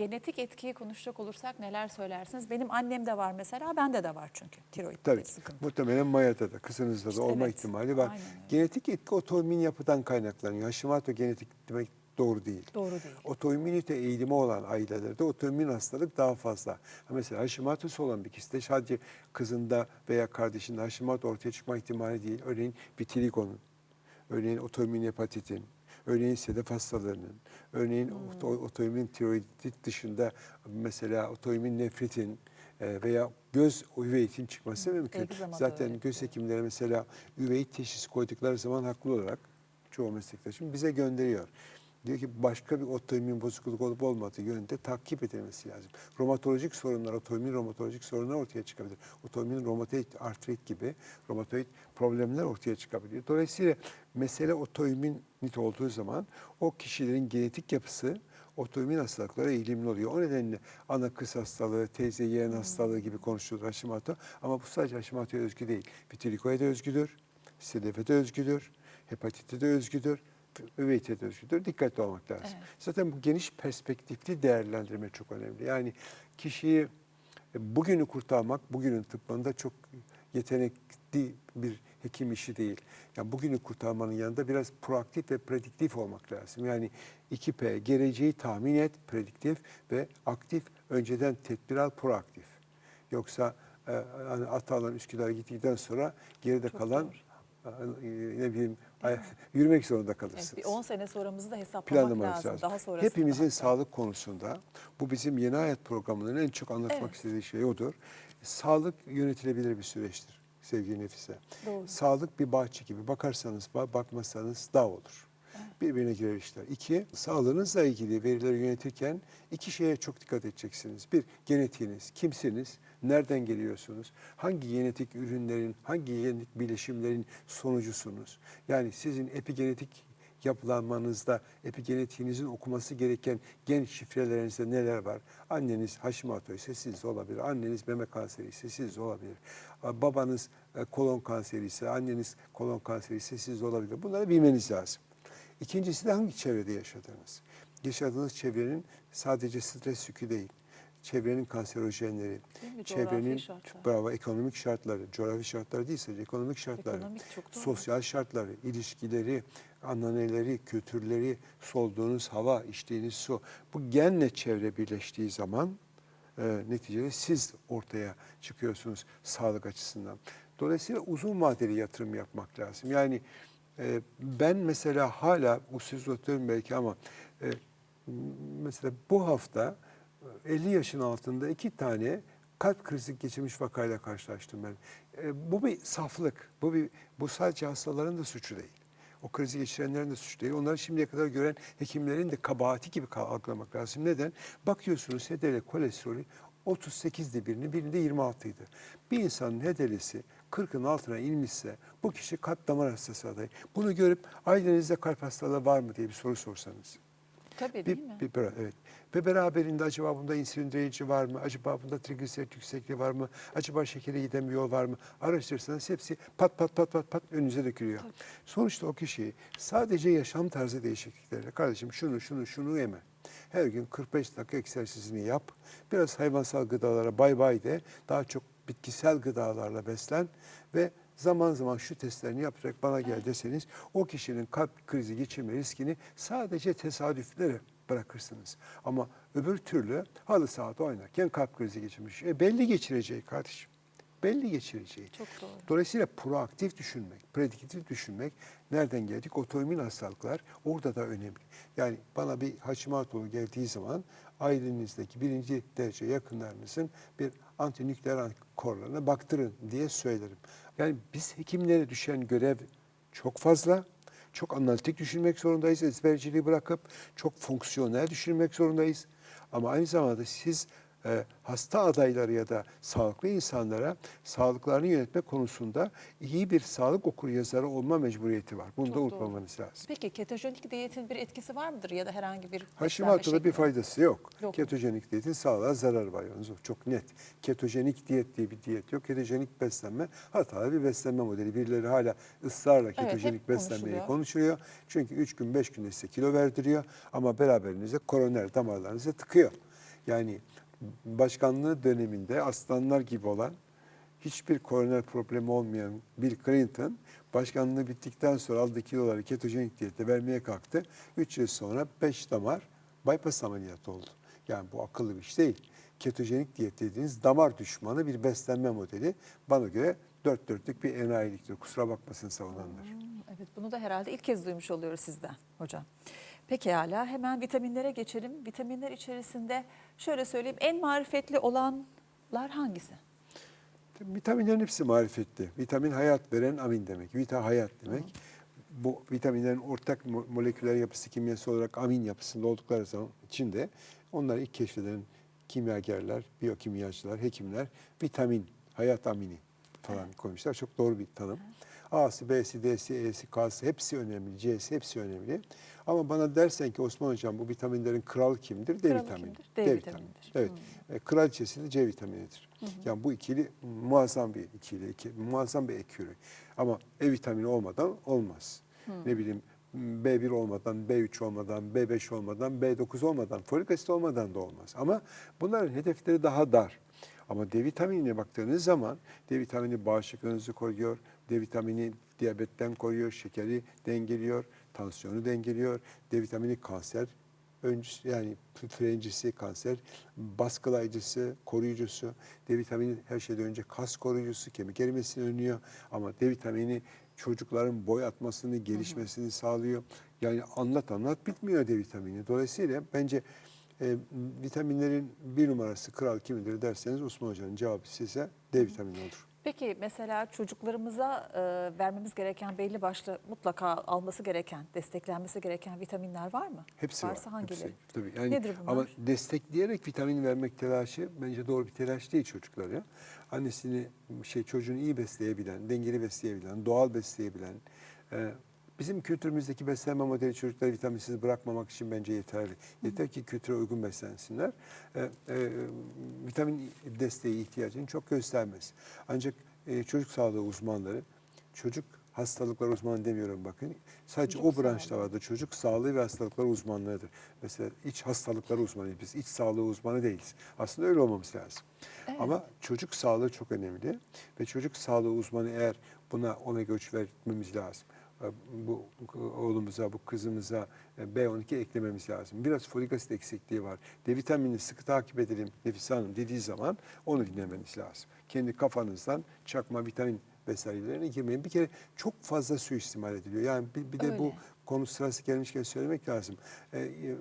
genetik etkiyi konuşacak olursak neler söylersiniz? Benim annemde var mesela, bende de var çünkü tiroid Tabii. sıkıntı. Muhtemelen Maya'da da, kızınızda da İşte olma evet, ihtimali var. Genetik etki otoimmün yapıdan kaynaklanıyor. Hashimoto genetik demek doğru değil. Doğru değil. Otoimmünite eğilimi olan ailelerde otoimmün hastalık daha fazla. Mesela Hashimoto'su olan bir kişide sadece kızında veya kardeşinde Hashimoto ortaya çıkma ihtimali değil. Örneğin vitiligo'nun, örneğin otoimmün hepatitin, örneğin sedef hastalığının, örneğin Hmm. oto- otoimmün tiroidit dışında mesela otoimmün nefritin e, veya göz üveitin çıkması mümkün. Egzama da Zaten göz hekimleri mesela üveit teşhisi koydukları zaman haklı olarak çoğu meslektaşım bize gönderiyor. Diyor ki başka bir otoimmün bozukluk olup olmadığı yönünde takip edilmesi lazım. Romatolojik sorunlar, otoimmün romatolojik sorunlar ortaya çıkabilir. Otoimmün romatoid artrit gibi romatoid problemler ortaya çıkabiliyor. Dolayısıyla mesele otoimmünit olduğu zaman o kişilerin genetik yapısı otoimmün hastalıklara eğilimli oluyor. O nedenle ana kız hastalığı, teyze yeğen hastalığı gibi konuşulur Hashimoto. Ama bu sadece Hashimoto'ya özgü değil. Vitiligo'ya da özgüdür, sedefe de özgüdür, hepatite de özgüdür, üveyite de özgüdür. Dikkatli olmak lazım. Evet. Zaten bu geniş perspektifli değerlendirme çok önemli. Yani kişiyi e, bugünü kurtarmak, bugünün tıbbında çok yetenekli bir hekim işi değil. Yani bugünü kurtarmanın yanında biraz proaktif ve prediktif olmak lazım. Yani 2P, geleceği tahmin et, prediktif ve aktif, önceden tedbir al, proaktif. Yoksa e, hani Atalan Üsküdar'a gittikten sonra geride Çok kalan doğru. e, ne bileyim yürümek zorunda Evet, kalırsınız bir 10 sene sonramızı da hesaplamak planlamanız lazım. lazım. Daha sonrasında Hepimizin hatta. sağlık konusunda bu bizim yeni hayat programının en çok anlatmak Evet. istediği şey odur. Sağlık yönetilebilir bir süreçtir sevgili Nefise. Doğru. Sağlık bir bahçe gibi. Bakarsanız bakmazsanız dağ olur. Birbirine girer işler. İki, sağlığınızla ilgili verileri yönetirken iki şeye çok dikkat edeceksiniz. Bir, genetiğiniz, kimsiniz, nereden geliyorsunuz, hangi genetik ürünlerin, hangi genetik bileşimlerin sonucusunuz. Yani sizin epigenetik yapılanmanızda epigenetiğinizin okuması gereken gen şifrelerinizde neler var? Anneniz Hashimoto ise siz olabilir. Anneniz meme kanseri ise siz olabilir. Babanız e, kolon kanseri ise, anneniz kolon kanseri ise siz olabilir. Bunları bilmeniz lazım. İkincisi de hangi çevrede yaşadığınız. Yaşadığınız çevrenin sadece stres yükü değil. Çevrenin kanserojenleri, mi? Çevrenin şartlar. bravo ekonomik şartları, coğrafi şartlar değil sadece ekonomik şartları, Ekonomik sosyal şartları, ilişkileri, ananeleri, kültürleri, solduğunuz hava, içtiğiniz su. Bu genle çevre birleştiği zaman e, neticede siz ortaya çıkıyorsunuz sağlık açısından. Dolayısıyla uzun vadeli yatırım yapmak lazım. Yani e, ben mesela hala bu söz uzatıyorum belki ama e, mesela bu hafta e, 50 yaşın altında iki tane kalp krizi geçirmiş vakayla karşılaştım ben. E, bu bir saflık. Bu bir bu sadece hastaların da suçu değil. O krizi geçirenlerin de suçu değil. Onları şimdiye kadar gören hekimlerin de kabahati gibi algılamak lazım. Neden? Bakıyorsunuz HDL kolesterolü 38'di birini, birinde 26 idi. Bir insanın HDL'si 40'ın altına inmişse bu kişi kalp damar hastası adayı. Bunu görüp ailenizde kalp hastalığı var mı diye bir soru sorsanız. Tabii Bir, değil mi? bir, evet. Ve beraberinde acaba bunda insülin direnci var mı? Acaba bunda trigliserit yüksekliği var mı? Acaba şekere giden bir yol var mı? Araştırırsanız hepsi pat pat pat pat pat önünüze dökülüyor. Sonuçta o kişi sadece yaşam tarzı değişiklikleriyle kardeşim şunu şunu şunu yeme. Her gün 45 dakika egzersizini yap. Biraz hayvansal gıdalara bay bay de. Daha çok bitkisel gıdalarla beslen ve zaman zaman şu testlerini yapacak bana gel deseniz o kişinin kalp krizi geçirme riskini sadece tesadüflere bırakırsınız. Ama öbür türlü halı sahada oynarken kalp krizi geçirmiş. E belli geçireceği kardeşim. Belli geçireceği. Çok doğru. Dolayısıyla proaktif düşünmek, prediktif düşünmek nereden geldik? Otoimmün hastalıklar orada da önemli. Yani bana bir Hashimoto geldiği zaman ailenizdeki birinci derece yakınlarınızın bir antinükleer antikorlarına baktırın diye söylerim. Yani biz hekimlere düşen görev çok fazla. Çok analitik düşünmek zorundayız. Ezberciliği bırakıp çok fonksiyonel düşünmek zorundayız. Ama aynı zamanda siz e, hasta adayları ya da sağlıklı insanlara sağlıklarını yönetme konusunda iyi bir sağlık okuryazarı olma mecburiyeti var. Bunu Çok da doğru. unutmamanız lazım. Peki ketojenik diyetin bir etkisi var mıdır ya da herhangi bir beslenme Hashimoto'da bir faydası yok. Yok? Ketojenik diyetin sağlığa zarar var yalnız çok net. Ketojenik diyet diye bir diyet yok. Ketojenik beslenme hatalı bir beslenme modeli. Birileri hala ısrarla ketojenik hep beslenmeyi konuşuluyor. konuşuyor. Çünkü 3 gün 5 günde size kilo verdiriyor ama beraberinde koroner damarlarınıza tıkıyor. Yani başkanlığı döneminde aslanlar gibi olan hiçbir koroner problemi olmayan Bill Clinton başkanlığı bittikten sonra aldığı kiloları ketojenik diyette vermeye kalktı. 3 yıl sonra 5 damar bypass ameliyatı oldu. Yani bu akıllı bir iş değil. Ketojenik diyet dediğiniz damar düşmanı bir beslenme modeli. Bana göre dört dörtlük bir enayiliktir. Kusura bakmasın savunanlar. Evet bunu da herhalde ilk kez duymuş oluyoruz sizden hocam. Peki hala hemen vitaminlere geçelim. Vitaminler içerisinde şöyle söyleyeyim en marifetli olanlar hangisi? Vitaminlerin hepsi marifetli. Vitamin hayat veren amin demek. Vita hayat demek. Bu vitaminlerin ortak mo- moleküler yapısı kimyası olarak amin yapısında oldukları zaman içinde onları ilk keşfeden kimyagerler, biyokimyacılar, hekimler vitamin, hayat amini falan koymuşlar. Çok doğru bir tanım. A'sı, B'si, D'si, E'si, K'sı hepsi önemli. C'si hepsi önemli. Ama bana dersen ki Osman Hocam bu vitaminlerin kralı kimdir? D Kralı vitamini. kimdir? D vitaminidir. Evet. E, kraliçesi de C vitaminidir. Yani bu ikili muazzam bir ikili, iki, muazzam bir ekürü. Ama E vitamini olmadan olmaz. Ne bileyim B1 olmadan, B3 olmadan, B5 olmadan, B9 olmadan, folik asit olmadan da olmaz. Ama bunların hedefleri daha dar. Ama D vitaminine baktığınız zaman D vitamini bağışıklığınızı koruyor, D vitamini diyabetten koruyor, şekeri dengeliyor, tansiyonu dengeliyor. D vitamini kanser öncüsü yani frencisi, kanser baskılayıcısı, koruyucusu. D vitamini her şeyden önce kas koruyucusu, kemik erimesini önlüyor. Ama D vitamini çocukların boy atmasını, gelişmesini sağlıyor. Yani anlat anlat bitmiyor D vitamini. Dolayısıyla bence e, vitaminlerin bir numarası kral kimidir derseniz Osman Hoca'nın cevabı size D vitamini olur. Peki mesela çocuklarımıza e, vermemiz gereken belli başlı mutlaka alması gereken, desteklenmesi gereken vitaminler var mı? Hepsi Varsa var. hangileri? Hepsi. Tabii. Yani Nedir bunlar? Ama destekleyerek vitamin vermek telaşı bence doğru bir telaş değil çocuklara. Annesini şey çocuğunu iyi besleyebilen, dengeli besleyebilen, doğal besleyebilen, e, bizim kültürümüzdeki beslenme modeli çocukları vitaminsiz bırakmamak için bence yeterli. Yeter ki kültüre uygun beslensinler. E, e, vitamin desteği ihtiyacını çok göstermez. Ancak e, çocuk sağlığı uzmanları, çocuk hastalıklar uzmanı demiyorum bakın. Sadece Çocuk o branşta vardır. Çocuk sağlığı ve hastalıklar uzmanlığıdır. Mesela iç hastalıkları uzmanıyız biz. iç sağlığı uzmanı değiliz. Aslında öyle olmamız lazım. Evet. Ama çocuk sağlığı çok önemli ve çocuk sağlığı uzmanı eğer buna omega 3 vermemiz lazım. E, Bu oğlumuza, bu kızımıza e, B12 eklememiz lazım. Biraz folik asit eksikliği var. D vitaminini sıkı takip edelim Nefise Hanım dediği zaman onu dinlemeniz lazım. Kendi kafanızdan çakma vitamin vesairelerine girmeyin. Bir kere çok fazla suistimal ediliyor. Yani bir, bir de bu Öyle. konu sırası gelmişken söylemek lazım. Ee,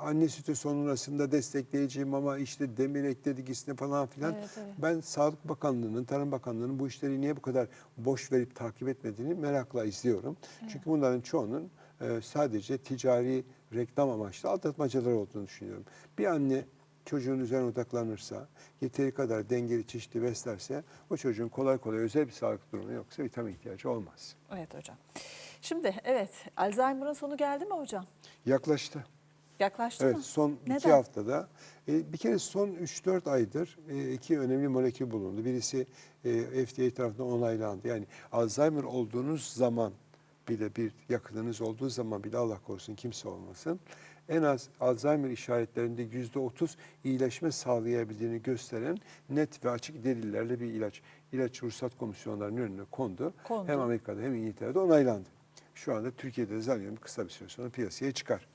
anne sütü sonrasında destekleyeceğim ama işte demir ekledik üstüne falan filan. Evet, evet. Ben Sağlık Bakanlığı'nın, Tarım Bakanlığı'nın bu işleri niye bu kadar boş verip takip etmediğini merakla izliyorum. Çünkü bunların çoğunun e, sadece ticari reklam amaçlı aldatmacalar olduğunu düşünüyorum. Bir anne çocuğun üzerine odaklanırsa, yeteri kadar dengeli çeşitli beslerse o çocuğun kolay kolay özel bir sağlık durumu yoksa vitamin ihtiyacı olmaz. Evet hocam. Şimdi evet Alzheimer'ın sonu geldi mi hocam? Yaklaştı. Yaklaştı Evet mı? son iki Neden? haftada e, bir kere son 3-4 aydır e, iki önemli molekül bulundu. Birisi e, FDA tarafından onaylandı. Yani Alzheimer olduğunuz zaman bile bir yakınınız olduğu zaman bile Allah korusun kimse olmasın. En az Alzheimer işaretlerinde %30 iyileşme sağlayabildiğini gösteren net ve açık delillerle bir ilaç. İlaç ruhsat komisyonlarının önüne kondu. Kondu. Hem Amerika'da hem İngiltere'de onaylandı. Şu anda Türkiye'de de zannediyorum kısa bir süre sonra piyasaya çıkar.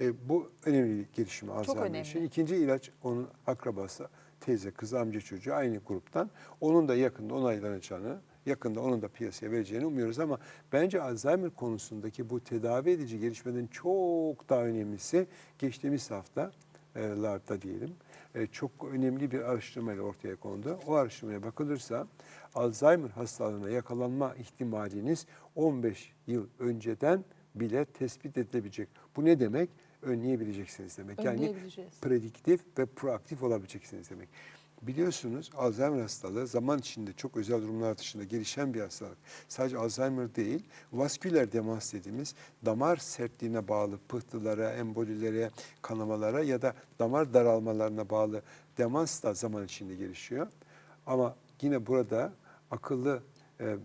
E, bu önemli bir gelişme Alzheimer önemli. için. İkinci ilaç onun akrabası, teyze, kızı, amca çocuğu aynı gruptan. Onun da yakında onaylanacağını, yakında onun da piyasaya vereceğini umuyoruz ama bence Alzheimer konusundaki bu tedavi edici gelişmeden çok daha önemlisi geçtiğimiz haftalarda diyelim e, çok önemli bir araştırmayla ortaya kondu. O araştırmaya bakılırsa Alzheimer hastalığına yakalanma ihtimaliniz 15 yıl önceden bile tespit edilebilecek. Bu ne demek? Önleyebileceksiniz demek. Yani prediktif ve proaktif olabileceksiniz demek. Biliyorsunuz Alzheimer hastalığı zaman içinde çok özel durumlar dışında gelişen bir hastalık. Sadece Alzheimer değil, vasküler demans dediğimiz damar sertliğine bağlı pıhtılara, embolilere, kanamalara ya da damar daralmalarına bağlı demans da zaman içinde gelişiyor. Ama yine burada akıllı e,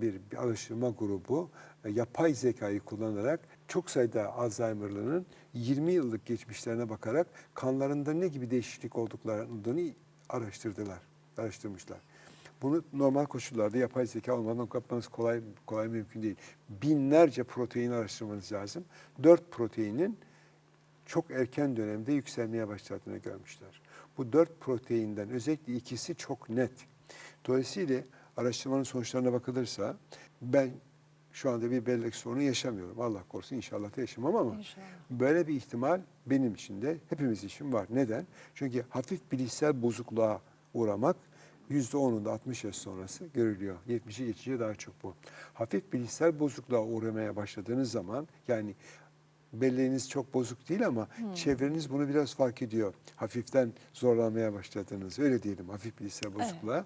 bir, bir araştırma grubu e, yapay zekayı kullanarak çok sayıda Alzheimer'lının 20 yıllık geçmişlerine bakarak kanlarında ne gibi değişiklik olduklarını araştırdılar, araştırmışlar. Bunu normal koşullarda yapay zeka olmadan yapmanız kolay kolay mümkün değil. Binlerce protein araştırmanız lazım. Dört proteinin çok erken dönemde yükselmeye başladığını görmüşler. Bu dört proteinden özellikle ikisi çok net. Dolayısıyla araştırmanın sonuçlarına bakılırsa ben şu anda bir bellek sorunu yaşamıyorum. Allah korusun inşallah da yaşamam ama İnşallah. böyle bir ihtimal benim için de hepimiz için var. Neden? Çünkü hafif bilişsel bozukluğa uğramak %10'unda 60 yaş sonrası görülüyor. 70'i geçince daha çok bu. Hafif bilişsel bozukluğa uğramaya başladığınız zaman yani belleğiniz çok bozuk değil ama çevreniz bunu biraz fark ediyor. Hafiften zorlanmaya başladığınız öyle diyelim hafif bilişsel bozukluğa.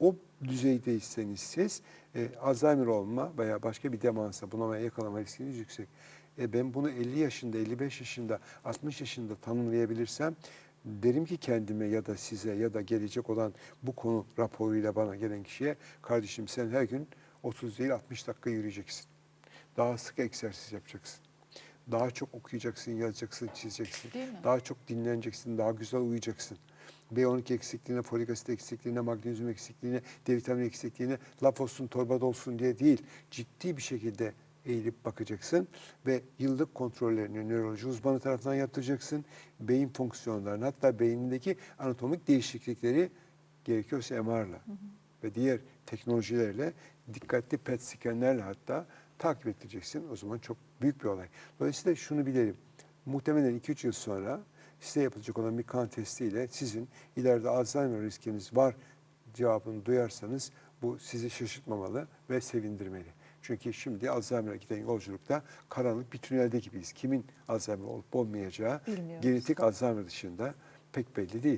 O düzeydeyseniz siz e, Alzheimer olma veya başka bir demansa bunamaya yakalama riskiniz yüksek. E, ben bunu 50 yaşında, 55 yaşında, 60 yaşında tanımlayabilirsem derim ki kendime ya da size ya da gelecek olan bu konu raporuyla bana gelen kişiye kardeşim sen her gün 30 değil 60 dakika yürüyeceksin. Daha sık egzersiz yapacaksın. Daha çok okuyacaksın, yazacaksın, çizeceksin. Daha çok dinleneceksin, daha güzel uyuyacaksın. B12 eksikliğine, folik asit eksikliğine, magnezyum eksikliğine, D vitamini eksikliğine laf olsun, torba olsun diye değil. Ciddi bir şekilde eğilip bakacaksın ve yıllık kontrollerini nöroloji uzmanı tarafından yaptıracaksın. Beyin fonksiyonlarını hatta beynindeki anatomik değişiklikleri gerekiyorsa MR'la ve diğer teknolojilerle dikkatli PET skenlerle hatta takip ettireceksin. O zaman çok büyük bir olay. Dolayısıyla şunu bilelim. Muhtemelen 2-3 yıl sonra size yapılacak olan bir kan testiyle sizin ileride Alzheimer riskiniz var cevabını duyarsanız bu sizi şaşırtmamalı ve sevindirmeli. Çünkü şimdi Alzheimer'a giden yolculukta karanlık bir tünelde gibiyiz. Kimin Alzheimer olup olmayacağı Bilmiyoruz. genetik Alzheimer dışında pek belli değil.